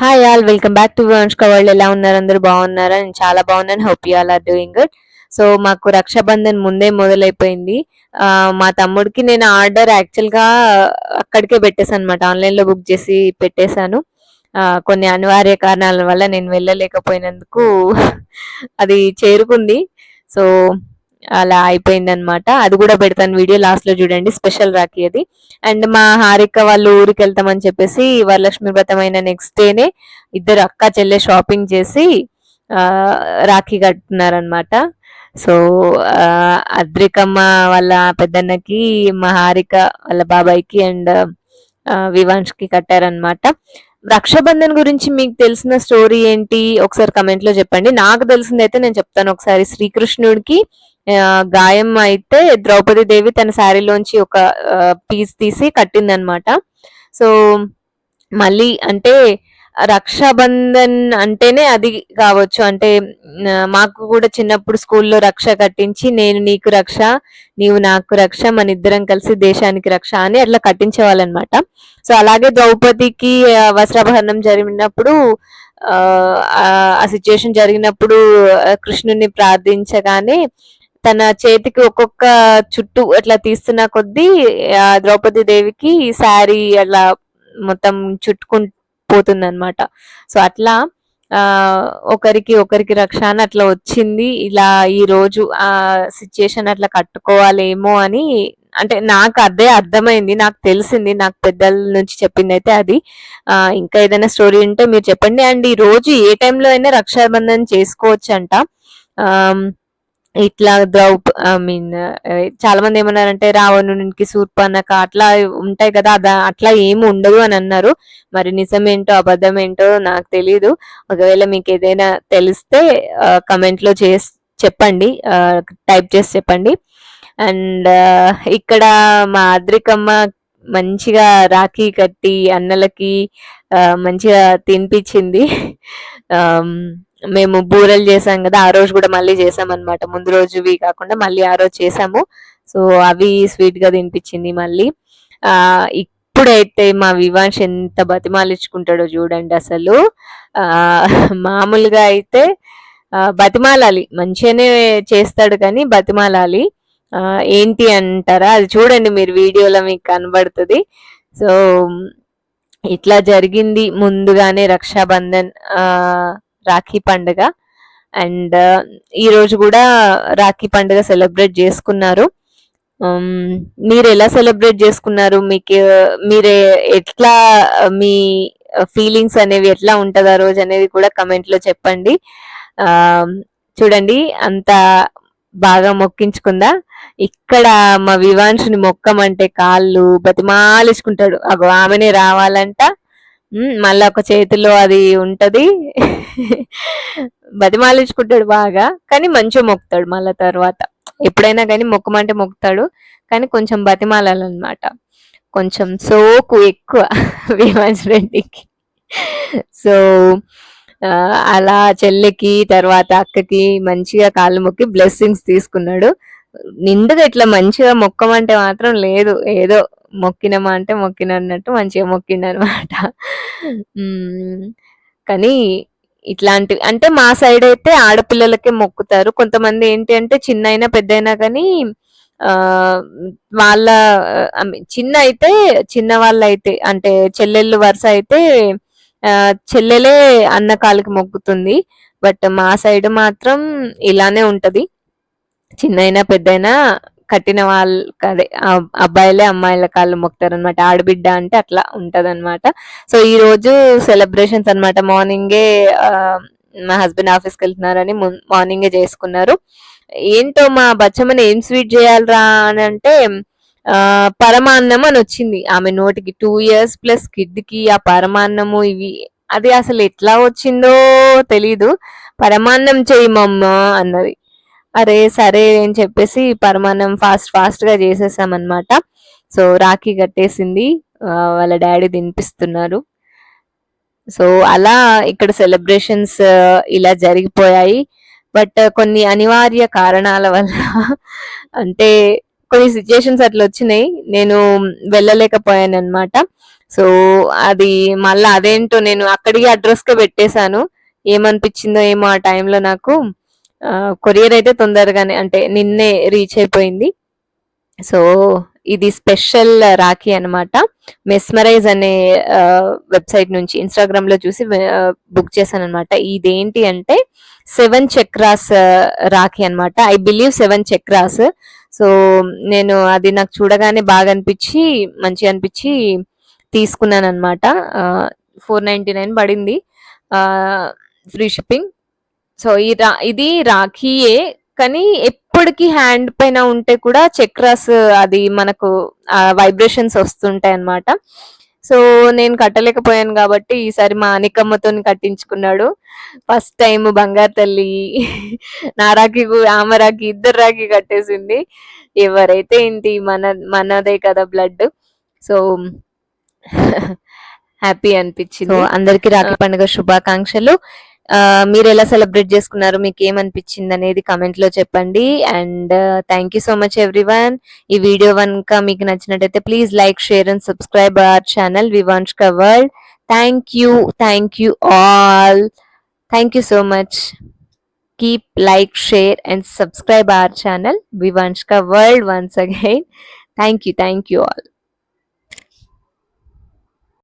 Hi all welcome back to Vamshika world ఎలా ఉన్నారు? అందరూ బాగున్నారా? నేను చాలా బాగున్నాను. Hope you all are doing good so మాకు రక్షాబంధన్ ముందే మొదలైపోయింది. మా తమ్ముడికి నేను ఆర్డర్ యాక్చువల్గా అక్కడికే పెట్టేశాను అనమాట ఆన్లైన్లో బుక్ చేసి పెట్టేశాను. కొన్ని అనివార్య కారణాల వల్ల నేను వెళ్ళలేకపోయినందుకు అది చేరుకుంది. సో అలా అయిపోయింది అనమాట అది కూడా పెడతాను వీడియో లాస్ట్లో చూడండి స్పెషల్ రాఖీ అది. అండ్ మా హారిక వాళ్ళు ఊరికి వెళ్తామని చెప్పేసి వరలక్ష్మి వ్రతం అయిన నెక్స్ట్ డేనే ఇద్దరు అక్క చెల్లె షాపింగ్ చేసి రాఖీ కట్టున్నారనమాట సో అద్రికమ్మ వాళ్ళ పెద్దన్నకి మా హారిక వాళ్ళ బాబాయ్కి అండ్ వివాంష్కి కట్టారనమాట రక్షాబంధన్ గురించి మీకు తెలిసిన స్టోరీ ఏంటి? ఒకసారి కమెంట్లో చెప్పండి. నాకు తెలిసిందైతే నేను చెప్తాను ఒకసారి. శ్రీకృష్ణుడికి గాయం అయితే ద్రౌపది దేవి తన శారీలోంచి ఒక పీస్ తీసి కట్టిందనమాట. సో మళ్ళీ అంటే రక్షాబంధన్ అంటేనే అది కావచ్చు. అంటే మాకు కూడా చిన్నప్పుడు స్కూల్లో రక్ష కట్టించి నేను నీకు రక్ష నీవు నాకు రక్ష మన ఇద్దరం కలిసి దేశానికి రక్ష అని అట్లా కట్టించేవాళ్ళనమాట. సో అలాగే ద్రౌపదికి వస్త్రాభరణం జరిగినప్పుడు ఆ, సిచ్యుయేషన్ జరిగినప్పుడు కృష్ణుని ప్రార్థించగానే తన చేతికి ఒక్కొక్క చుట్టూ అట్లా తీస్తున్న కొద్దీ ఆ, ద్రౌపది దేవికి శారీ అట్లా మొత్తం చుట్టుకుంటూ పోతుంది అనమాట సో అట్లా ఆ ఒకరికి ఒకరికి రక్ష అని అట్లా వచ్చింది. ఇలా ఈ రోజు ఆ సిచ్యుయేషన్ అట్లా కట్టుకోవాలేమో అని అంటే నాకు అదే అర్థమైంది నాకు తెలిసింది నాకు పెద్దల నుంచి చెప్పింది అయితే అది. ఆ ఇంకా ఏదైనా స్టోరీ ఉంటే మీరు చెప్పండి. అండ్ ఈ రోజు ఏ టైంలో అయినా రక్షాబంధన్ చేసుకోవచ్చు అంట ఇట్లా ద్రౌప ఐ మీన్ చాలా మంది ఏమన్నారంటే రావణునికి శూర్పణక అట్లా ఉంటాయి కదా అదా అట్లా ఏమి ఉండదు అని అన్నారు. మరి నిజమేంటో అబద్ధం ఏంటో నాకు తెలియదు ఒకవేళ మీకు ఏదైనా తెలిస్తే కమెంట్లో చేసి చెప్పండి. టైప్ చేసి చెప్పండి. అండ్ ఇక్కడ మా ఆద్రికమ్మ మంచిగా రాఖీ కట్టి అన్నలకి మంచిగా తినిపించింది. మేము బూరెలు చేసాం కదా ఆ రోజు కూడా మళ్ళీ చేసాం అనమాట ముందు రోజువి కాకుండా మళ్ళీ ఆ రోజు చేసాము. సో అవి స్వీట్గా తినిపించింది మళ్ళీ. ఆ ఇప్పుడైతే మా వివాంష్ ఎంత బతిమాలించుకుంటాడో చూడండి అసలు. ఆ మామూలుగా అయితే బతిమాలాలి. మంచిగానే చేస్తాడు కానీ బతిమాలాలి. ఆ, ఏంటి అంటారా? అది చూడండి మీరు వీడియోలో మీకు కనబడుతుంది. సో ఇట్లా జరిగింది ముందుగానే రక్షాబంధన్ ఆ రాఖీ పండుగ. అండ్ ఈ రోజు కూడా రాఖీ పండుగ సెలబ్రేట్ చేసుకున్నారు. మీరు ఎలా సెలబ్రేట్ చేసుకున్నారు? మీకు మీరు ఎట్లా మీ ఫీలింగ్స్ అనేవి ఎట్లా ఉంటుంది ఆ రోజు అనేది కూడా కమెంట్లో చెప్పండి. చూడండి అంత బాగా మొక్కించుకుందా? ఇక్కడ మా వివాంశుని మొక్కమంటే కాళ్ళు బతిమాలించుకుంటాడు అగో ఆమెనే రావాలంట. మళ్ళీ ఒక చేతిలో అది ఉంటది. బతిమాలించుకుంటాడు బాగా కానీ మంచిగా మొక్కుతాడు మళ్ళా తర్వాత. ఎప్పుడైనా కానీ మొక్కమంటే మొక్కుతాడు కానీ కొంచెం బతిమాలన్నమాట కొంచెం సోకు ఎక్కువ విమాన్స్ రెడ్డికి. సో అలా చెల్లికి తర్వాత అక్కకి మంచిగా కాళ్ళు మొక్కి బ్లెస్సింగ్స్ తీసుకున్నాడు. నిండుగా ఇట్లా మంచిగా మొక్కమంటే మాత్రం లేదు. ఏదో మొక్కినమా అంటే మొక్కిన అన్నట్టు మంచిగా మొక్కిండు అనమాట కానీ ఇట్లాంటి అంటే మా సైడ్ అయితే ఆడపిల్లలకే మొక్కుతారు. కొంతమంది ఏంటి అంటే చిన్న అయినా పెద్ద అయినా కానీ వాళ్ళ చిన్న అయితే చిన్న వాళ్ళు అయితే అంటే చెల్లెళ్ళు వరుస అయితే చెల్లెలే అన్న కాలికి మొక్కుతుంది. బట్ మా సైడ్ మాత్రం ఇలానే ఉంటది. చిన్నైనా పెద్దయినా కట్టిన వాళ్ళు అదే అబ్బాయిలే అమ్మాయిల కాళ్ళు మొక్తారు అనమాట ఆడబిడ్డ అంటే అట్లా ఉంటది సో ఈ రోజు సెలబ్రేషన్స్ అన్నమాట. మార్నింగే మా హస్బెండ్ ఆఫీస్కి వెళ్తున్నారని మార్నింగే చేసుకున్నారు. ఏంటో మా బచ్చమ్మని ఏం స్వీట్ చేయాలరా అని అంటే పరమాన్నం అని వచ్చింది. ఆమె నోటికి టూ ఇయర్స్ ప్లస్ కిడ్కి ఆ పరమాన్నము ఇవి అది అసలు ఎట్లా వచ్చిందో తెలీదు. పరమాన్నం చేయి మమ్మ అన్నది. అరే సరే అని చెప్పేసి పరమాన్నం ఫాస్ట్ ఫాస్ట్గా చేసేసామన్నమాట. సో రాఖీ కట్టేసింది. వాళ్ళ డాడీ తినిపిస్తున్నారు. సో అలా ఇక్కడ సెలబ్రేషన్స్ ఇలా జరిగిపోయాయి. బట్ కొన్ని అనివార్య కారణాల వల్ల అంటే కొన్ని సిచ్యుయేషన్స్ అట్లా వచ్చినాయి. నేను వెళ్ళలేకపోయాను అనమాట సో అది మళ్ళీ అదేంటో నేను అక్కడికి అడ్రస్కే పెట్టేశాను. ఏమనిపించిందో ఏమో ఆ టైంలో నాకు. కొరియర్ అయితే తొందరగానే అంటే నిన్నే రీచ్ అయిపోయింది. సో ఇది స్పెషల్ రాఖీ అనమాట మెస్మరైజ్ అనే వెబ్సైట్ నుంచి ఇన్స్టాగ్రామ్లో చూసి బుక్ చేశాను అనమాట ఇదేంటి అంటే సెవెన్ చక్రాస్ రాఖీ అనమాట I believe seven chakras so నేను అది నాకు చూడగానే బాగా అనిపించి మంచిగా అనిపించి తీసుకున్నాను అనమాట ఫోర్ నైంటీ నైన్ పడింది. ఫ్రీ షిప్పింగ్ సో ఈ రా ఇది రాఖీయే కానీ ఎప్పటికీ హ్యాండ్ పైన ఉంటే కూడా చక్రాస్ అది మనకు వైబ్రేషన్స్ వస్తుంటాయి అన్నమాట. సో నేను కట్టలేకపోయాను కాబట్టి ఈసారి మా అనికమ్మతో కట్టించుకున్నాడు. ఫస్ట్ టైం బంగారు తల్లి నా రాఖీ ఆమె రాఖీ ఇద్దరు రాఖీ కట్టేసింది. ఎవరైతే ఏంటి మన మనదే కదా బ్లడ్ సో హ్యాపీ అనిపించింది. అందరికి రాఖీ పండుగ శుభాకాంక్షలు. మీరు ఎలా సెలబ్రేట్ చేసుకున్నారు? మీకు ఏమనిపించింది అనేది కమెంట్లో చెప్పండి. And thank you so much everyone ఈ వీడియో కనుక మీకు నచ్చినట్టయితే please like share and subscribe our channel Vivansh world thank you thank you all thank you so much keep like share and subscribe our channel vivanshka world once again. Thank you thank you all.